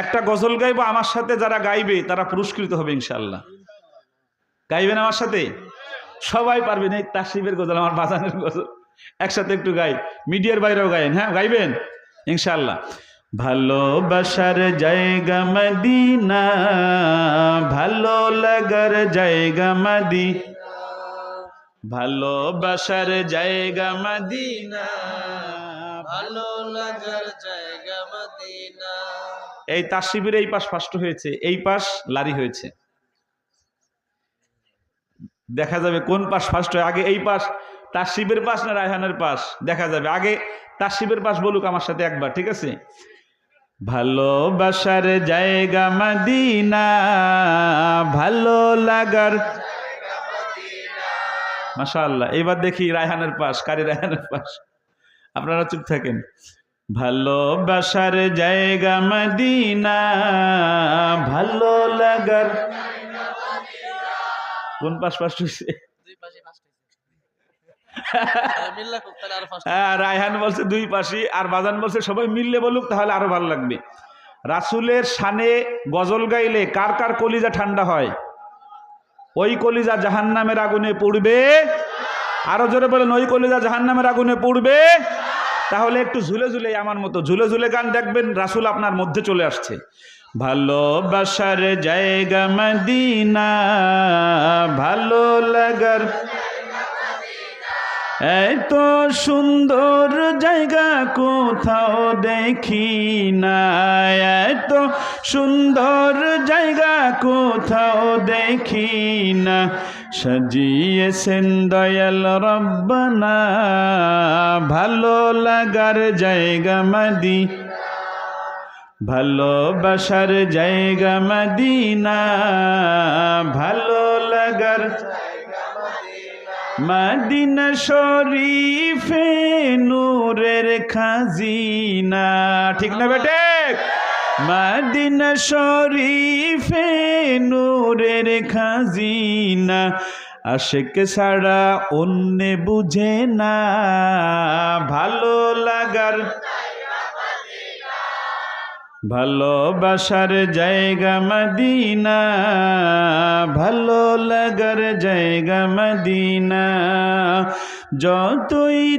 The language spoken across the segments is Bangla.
একটা গজল গাইব, আমার সাথে যারা গাইবে, তারা পুরস্কৃত হবে ইনশাল্লাহ গাইবেন আমার সাথে? সবাই পারবেন, এই তাসিবের গজল, আমার বাজানের গজল। একসাথে একটু গাই, মিডিয়ার বাইরেও গাইন হ্যাঁ গাইবেন? ইনশাল্লাহ ভালোবাসার জায়গা মদিনা, ভালো লাগার জায়গা মাদি ভালোবাসার জায়গা মদিনা, ভালো লাগার জায়গা মদিনা। এই তাসিবের এই পাশ ফার্স্ট হয়েছে, এই পাশ লারি হয়েছে। দেখা যাবে কোন পাশ ফার্স্ট হয়, আগে এই পাশ, তার শিবের পাশ না রায়হানের পাশ? দেখা যাবে, আগে তার শিবের পাশ বলুক আমার সাথে একবার, ঠিক আছে? ভালোবাসার জায়গা মদিনা, ভালো লাগার মাশাআল্লাহ, এবার দেখি রায়হানের পাশ, কারি রায়হানের পাশ। আপনারা চুপ থাকেন। ভালোবাসার জায়গা মদিনা ভালো লাগার কোন পাশ পাশ হয়েছে পাঁচটা হ্যাঁ রায়হান বলছে দুই পাশে আর বাজান বলছে সবাই মিললে বলুক তাহলে আরও ভালো লাগবে। রাসুলের শানে গজল গাইলে কার কার কলিজা ঠান্ডা হয়? ওই কলিজা জাহান্নামের আগুনে পড়বে আরও জোরে বলেন ওই কলিজা জাহান্নামের আগুনে পড়বে তাহলে একটু ঝুলে ঝুলে আমার মতো, ঝুলে ঝুলে গান দেখবেন, রাসুল আপনার মধ্যে চলে আসছে। ভালোবাসার জায়গা মদিনা, ভালো লাগার এত সুন্দর জায়গা কোথাও দেখি না। এত সুন্দর জায়গা কোথাও দেখি না। সাজিয়েছেন দয়াল রব্বানা, ভালো লাগার জায়গা মাদি ভালোবাসার জায়গা মদিনা, ভালো লাগার মদিনা। শরীফে নূরের খাজিনা, ঠিক না বেটে মদিনা শরীফে নূরের খাজিনা, আশেক ছাড়া অন্য বুঝে না। ভালো লাগার ভালোবাসার জায়গা মদিনা, ভালো লাগার জায়গা মদিনা। যতই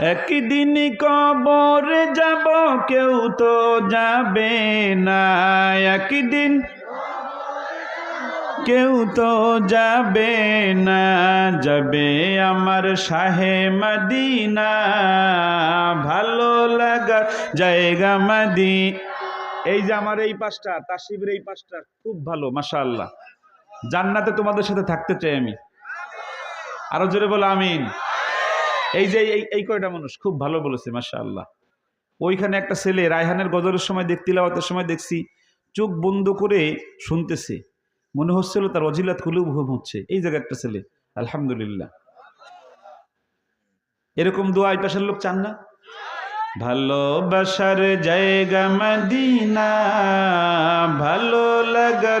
একদিন কবর যাব, কেউ তো যাবে না। একদিন কেউ তো যাবে না, যাবে আমার শাহে মদিনা। ভালো লাগার জায়গা মাদি। এই যে আমার এই পাশটা, তাসিবের এই পাশটা খুব ভালো, মাশাআল্লাহ। জান্নাতে তোমাদের সাথে থাকতে চাই আমি। আরও জোরে বলো, আমিন। এই যে এই কয়টা মানুষ? খুব ভালো বলেছে, মাশাআল্লাহ। ওইখানে একটা ছেলে, রায়হানের গজলের সময় দেখতে লাওয়াতের সময় দেখছি, চোখ বন্ধ করে শুনতেছে। মনে হচ্ছিল তার অজিলাত খুলে উপভোগ হচ্ছে। এই জায়গায় একটা ছেলে, আলহামদুলিল্লাহ। এরকম দোয়া এই পাশের লোক চান না? ভালোবাসার জায়গা, মদিনা, ভালো লাগার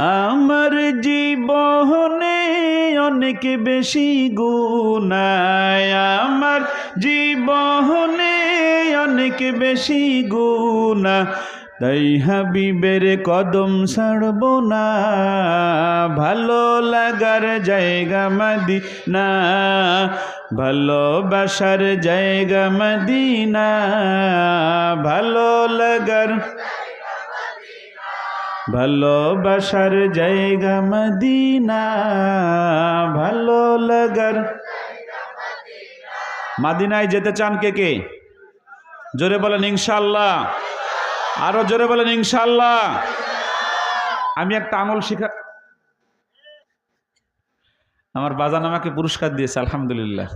আমার জীবনে অনেক বেশি গুনায়। আমার জীবনে অনেক বেশি গুণা তাই হাবিবের কদম ছাড়ব না। ভালো লাগার জায়গা মাদি না ভালোবাসার জায়গা মদিনা। ভালো লাগার ভালোবাসার জায়গা মদিনা, ভালো লাগার মাদিনায় যেতে চান কে কে? জোরে বলেন ইনশাল্লাহ আরও জোরে বলেন ইনশাল্লাহ আমি একটা আমল শিখা আমার বাজান আমাকে পুরস্কার দিয়েছে, আলহামদুলিল্লাহ।